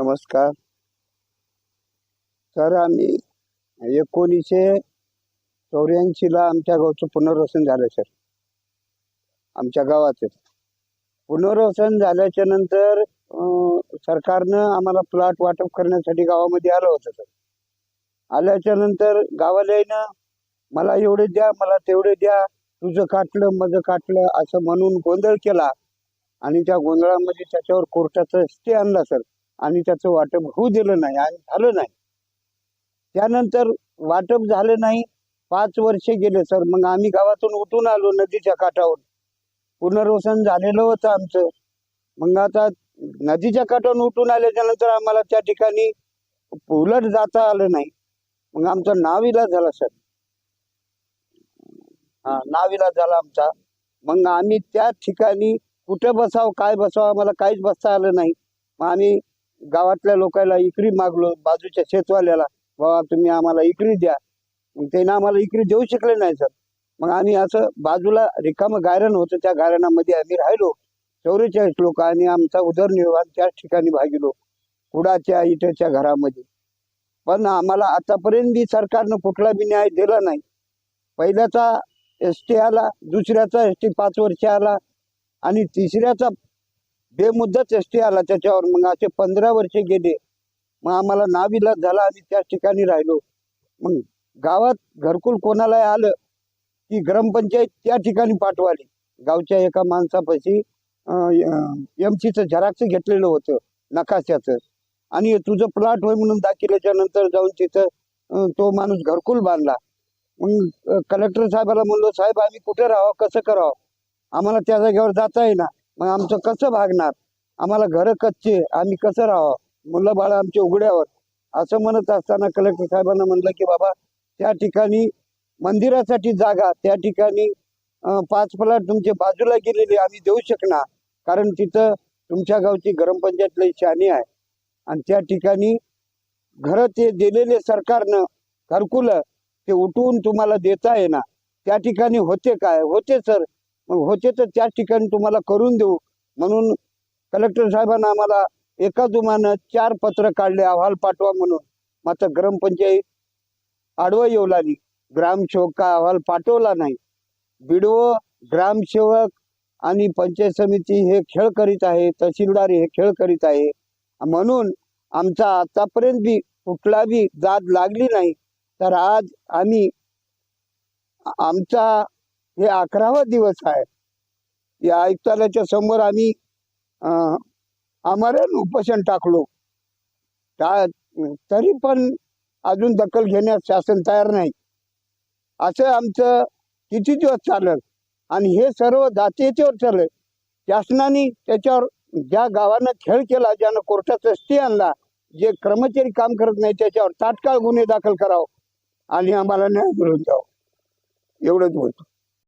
नमस्कार. सर आम्ही एकोणीसशे चौऱ्याऐंशीला आमच्या गावचं पुनर्वसन झालं सर. आमच्या गावाचं. पुनर्वसन झाल्याच्यानंतर सरकारनं आम्हाला प्लॉट वाटप करण्यासाठी गावामध्ये आलं होतं सर. आल्याच्यानंतर गावाला मला एवढे द्या मला तेवढे द्या तुझं काटलं माझं काटलं असं म्हणून गोंधळ केला. आणि त्या गोंधळामध्ये त्याच्यावर कोर्टाचा स्टे आणला सर. आणि त्याचं वाटप होऊ दिलं नाही आणि झालं नाही. त्यानंतर वाटप झालं नाही. पाच वर्षे गेले सर. मग आम्ही गावातून उठून आलो नदीच्या काठावर. पुनर्वसन झालेलं होतं आमचं. मग आता नदीच्या काठावर उठून आल्याच्यानंतर आम्हाला त्या ठिकाणी उलट जाता आलं नाही. मग आमचा नाविला झाला सर. हा नाविला झाला आमचा. मग आम्ही त्या ठिकाणी कुठं बसावं काय बसावं आम्हाला काहीच बसता आलं नाही. मग आम्ही गावातल्या लोकांना इकरी मागलो बाजूच्या शेतवाल्याला बाबा तुम्ही आम्हाला इकरी द्या. मग त्यानं आम्हाला इकरी देऊ शकले नाही सर. मग आम्ही असं बाजूला रिकामं गायरण होतं. त्या गायरणामध्ये आम्ही राहिलो. चौवेचाळीस लोक आणि आमचा उदरनिर्वाह त्याच ठिकाणी भागिलो. कुडाच्या इटेच्या घरामध्ये. पण आम्हाला आतापर्यंत बी सरकारनं कुठला बी न्याय दिला नाही. पहिल्याचा एस टी आला दुसऱ्याचा एस टी पाच वर्ष आला आणि तिसऱ्याचा बेमुद्दत एस टी आला त्याच्यावर मग असे पंधरा वर्षे गेले. मग आम्हाला नाविलाज झाला आणि त्याच ठिकाणी राहिलो. मग गावात घरकुल कोणाला आलं की ग्रामपंचायत त्या ठिकाणी पाठवाली. गावच्या एका माणसापाशी एम सीचं झराक्स घेतलेलं होतं नकाशाचं. आणि तुझं प्लॉट होय म्हणून दाखिल्याच्या नंतर जाऊन तिथं तो माणूस घरकुल बांधला. मग कलेक्टर साहेबाला म्हणलो साहेब आम्ही कुठे राहावं? कसं करावं? आम्हाला त्या जागेवर जाता येईना. मग आमचं कसं भागणार? आम्हाला घरं कच्चे आम्ही कसं राहावं? मुलं बाळा आमच्या उघड्यावर. असं म्हणत असताना कलेक्टर साहेबांना म्हणलं की बाबा त्या ठिकाणी मंदिरासाठी जागा त्या ठिकाणी पाच प्लॉट तुमच्या बाजूला गेलेले आम्ही देऊ शकणार. कारण तिथं तुमच्या गावची ग्रामपंचायतला शानी आहे. आणि त्या ठिकाणी घरं ते दिलेले सरकारनं घरकुलं ते उठवून तुम्हाला देता येणार. त्या ठिकाणी होते काय? होते सर. मग होते तर त्या ठिकाणी तुम्हाला करून देऊ. म्हणून कलेक्टर साहेबांना आम्हाला एका जुमानं चार पत्र काढले अहवाल पाठवा म्हणून. मात्र ग्रामपंचायत आडवं येऊ लागली. ग्रामसेवक का अहवाल पाठवला नाही. बिडवं ग्रामसेवक आणि पंचायत समिती हे खेळ करीत आहे तहसीलदार हे खेळ करीत आहे. म्हणून आमचा आतापर्यंत बी कुठला बी जात लागली नाही. तर आज आम्ही आमचा हे अकरावा दिवस आहे. या आयुक्तालयाच्या समोर आम्ही अं, आमरण उपोषण टाकलो. त्या- तरी पण अजून दखल घेण्यास शासन तयार नाही. असं आमचं किती दिवस चाललं? आणि हे सर्व जातीयतेवर चाललं शासनाने त्याच्यावर ज्या गावानं खेळ केला ज्यानं कोर्टाचा स्टे आणला जे कर्मचारी काम करत नाही त्याच्यावर तात्काळ गुन्हे दाखल करावं. आणि आम्हाला न्याय मिळून द्यावं. एवढंच बोलतो.